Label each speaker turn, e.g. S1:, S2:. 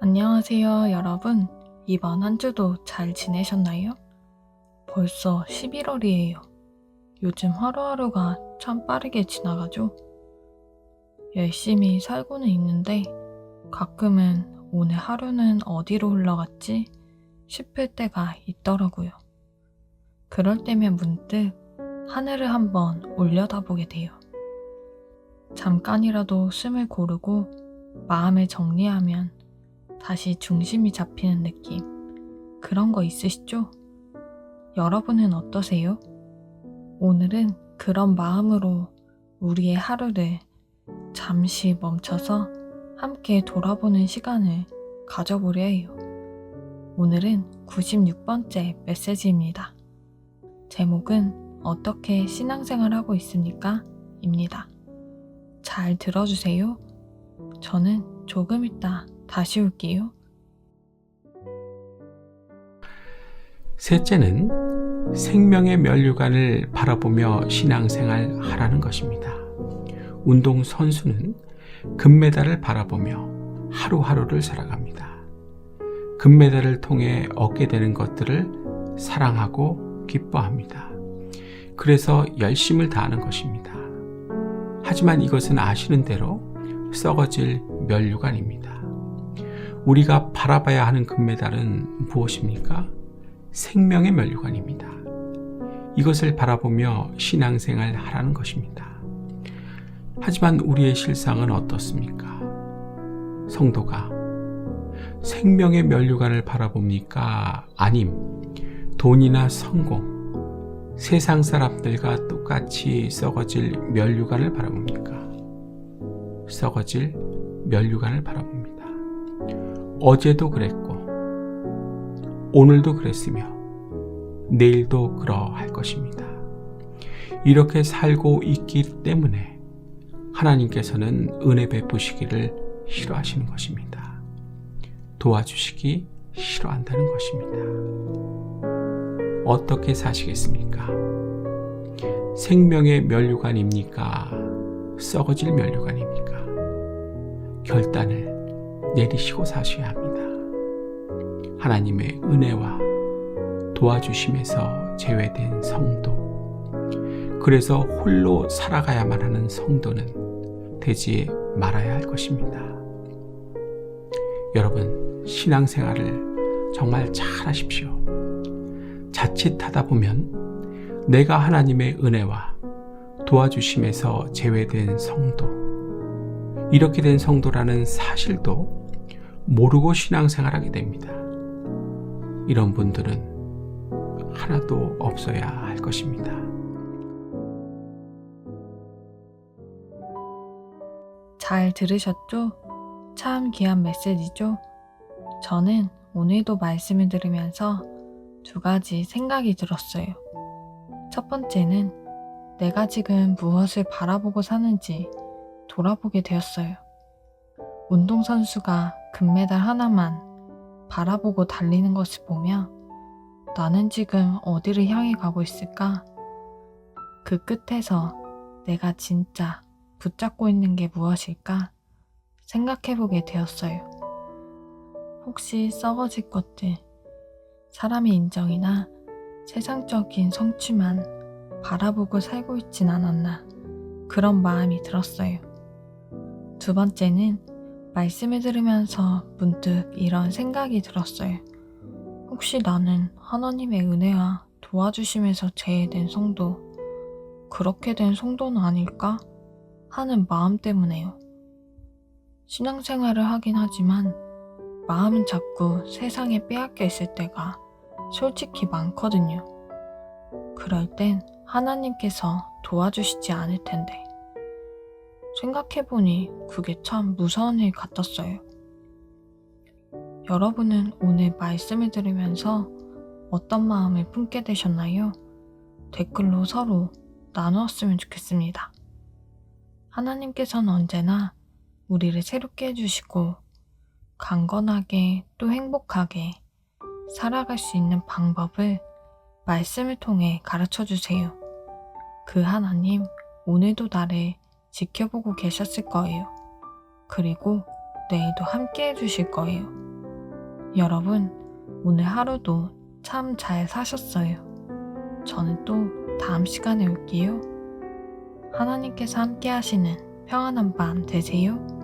S1: 안녕하세요, 여러분. 이번 한 주도 잘 지내셨나요? 벌써 11월이에요. 요즘 하루하루가 참 빠르게 지나가죠? 열심히 살고는 있는데 가끔은 오늘 하루는 어디로 흘러갔지 싶을 때가 있더라고요. 그럴 때면 문득 하늘을 한번 올려다보게 돼요. 잠깐이라도 숨을 고르고 마음을 정리하면 다시 중심이 잡히는 느낌. 그런 거 있으시죠? 여러분은 어떠세요? 오늘은 그런 마음으로 우리의 하루를 잠시 멈춰서 함께 돌아보는 시간을 가져보려 해요. 오늘은 96번째 메시지입니다. 제목은 어떻게 신앙생활 하고 있습니까? 입니다. 잘 들어주세요. 저는 조금 있다 다시 올게요.
S2: 셋째는 생명의 면류관을 바라보며 신앙생활 하라는 것입니다. 운동 선수는 금메달을 바라보며 하루하루를 살아갑니다. 금메달을 통해 얻게 되는 것들을 사랑하고 기뻐합니다. 그래서 열심을 다하는 것입니다. 하지만 이것은 아시는 대로 썩어질 면류관입니다. 우리가 바라봐야 하는 금메달은 무엇입니까? 생명의 면류관입니다. 이것을 바라보며 신앙생활 하라는 것입니다. 하지만 우리의 실상은 어떻습니까? 성도가 생명의 면류관을 바라봅니까? 아님 돈이나 성공, 세상 사람들과 똑같이 썩어질 면류관을 바라봅니까? 썩어질 면류관을 바라봅니다. 어제도 그랬고, 오늘도 그랬으며, 내일도 그러할 것입니다. 이렇게 살고 있기 때문에 하나님께서는 은혜 베푸시기를 싫어하시는 것입니다. 도와주시기 싫어한다는 것입니다. 어떻게 사시겠습니까? 생명의 면류관입니까? 썩어질 면류관입니까? 결단을 내리시고 사셔야 합니다. 하나님의 은혜와 도와주심에서 제외된 성도. 그래서 홀로 살아가야만 하는 성도는 되지 말아야 할 것입니다. 여러분, 신앙생활을 정말 잘 하십시오. 자칫하다 보면 내가 하나님의 은혜와 도와주심에서 제외된 성도, 이렇게 된 성도라는 사실도 모르고 신앙생활하게 됩니다. 이런 분들은 하나도 없어야 할 것입니다.
S1: 잘 들으셨죠? 참 귀한 메시지죠? 저는 오늘도 말씀을 들으면서 두 가지 생각이 들었어요. 첫 번째는 내가 지금 무엇을 바라보고 사는지 돌아보게 되었어요. 운동선수가 금메달 하나만 바라보고 달리는 것을 보며 나는 지금 어디를 향해 가고 있을까? 그 끝에서 내가 진짜 붙잡고 있는 게 무엇일까? 생각해보게 되었어요. 혹시 썩어질 것들, 사람의 인정이나 세상적인 성취만 바라보고 살고 있진 않았나 그런 마음이 들었어요. 두 번째는 말씀을 들으면서 문득 이런 생각이 들었어요. 혹시 나는 하나님의 은혜와 도와주심에서 제외된 성도, 그렇게 된 성도는 아닐까? 하는 마음 때문에요. 신앙생활을 하긴 하지만 마음은 자꾸 세상에 빼앗겨 있을 때가 솔직히 많거든요. 그럴 땐 하나님께서 도와주시지 않을 텐데. 생각해보니 그게 참 무서운 일 같았어요. 여러분은 오늘 말씀을 들으면서 어떤 마음을 품게 되셨나요? 댓글로 서로 나누었으면 좋겠습니다. 하나님께서는 언제나 우리를 새롭게 해주시고 강건하게 또 행복하게 살아갈 수 있는 방법을 말씀을 통해 가르쳐 주세요. 그 하나님 오늘도 나를 지켜보고 계셨을 거예요. 그리고 내일도 함께 해주실 거예요. 여러분, 오늘 하루도 참 잘 사셨어요. 저는 또 다음 시간에 올게요. 하나님께서 함께 하시는 평안한 밤 되세요.